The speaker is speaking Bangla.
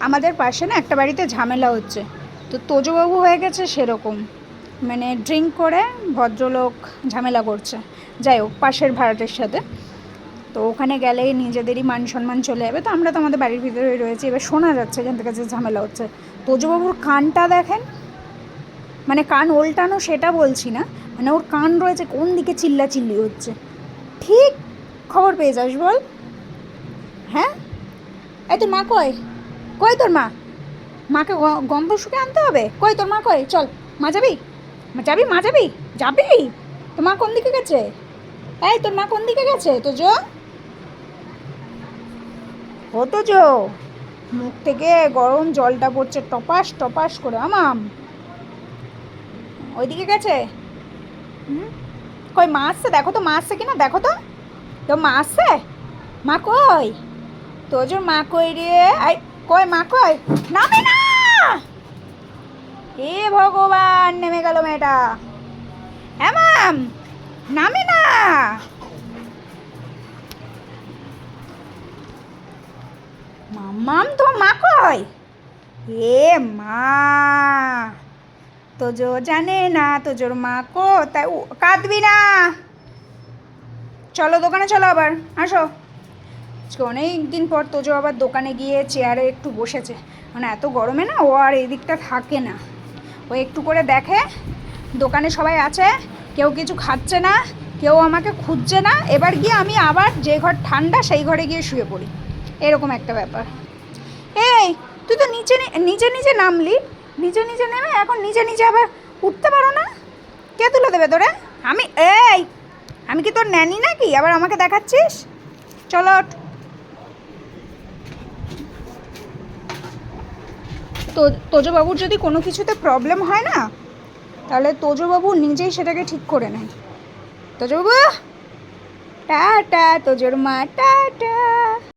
আমাদের পাশে না একটা বাড়িতে ঝামেলা হচ্ছে। তো তোজবাবু হয়ে গেছে সেরকম। মানে ড্রিঙ্ক করে ভদ্রলোক ঝামেলা করছে। যাই হোক, পাশের ভাড়াটের সাথে। তো ওখানে গেলে নিজেদেরই মান সম্মান চলে যাবে। তো আমরা তো আমাদের বাড়ির ভিতরেই রয়েছি। এবার শোনা যাচ্ছে এখান থেকে যে ঝামেলা হচ্ছে। তোজবাবুর কানটা দেখেন? মানে কান ওল্টানো সেটা বলছি না। মানে ওর কান রয়েছে কোন দিকে চিল্লা চিল্লি হচ্ছে। ঠিক খবর পেয়ে যাস বল। হ্যাঁ? এই তোর মা কই? কই তোর মা? মাকে গন্ধ শুকে আনতে হবে? কই তোর মা কই? চল, মা যাবি? যাবি? মা যাবি? যাবি? তোর মা কোন দিকে গেছে? এই, তোর মা কোন দিকে গেছে? তো জো? ও তো জো, মুখ থেকে গরম জলটা পড়ছে টপাস টপাস করে, আমাম। ওইদিকে গেছে? কই মা আসছে? দেখো তো মা আসছে কিনা? দেখো তো। তো মা আসছে? মা কই? তোজোর মা কই রে? আই কই মা, কই? নামে না! হে ভগবান, নেমে গেল মেয়েটা। হ্যাঁ নামে না! মাম্মাম তোমার মা কই? হে মা তোজো জানে না তোজোর মা কো, তাই কাঁদবি না। চলো দোকানে, চলো আবার, আসো। আজকে অনেক দিন পর তোজো আবার দোকানে গিয়ে চেয়ারে একটু বসেছে। মানে এত গরমে না ও আর এদিকটা থাকে না। ও একটু করে দেখে, দোকানে সবাই আছে, কেউ কিছু খাচ্ছে না, কেউ আমাকে খুঁজছে না। এবার গিয়ে আমি আবার যে ঘর ঠান্ডা, সেই ঘরে গিয়ে শুয়ে পড়ি। এরকম একটা ব্যাপার। এই, তুই তো নিচে নিজে নিজে নামলি। নিজে নিজে নেমে এখন নিজে নিজে আবার উঠতে পারো না। কে তুলে দেবে তোরে? আমি, এই, আমি কি তোর ন্যানি নাকি? আবার আমাকে দেখাচ্ছিস? চলো তো তোজবাবুর যদি কোনো কিছুতে প্রবলেম হয় না, তাহলে তোজবাবু নিজেই সেটাকে ঠিক করে নেয়। তোজবাবু টা তোজোর মা, টাটা।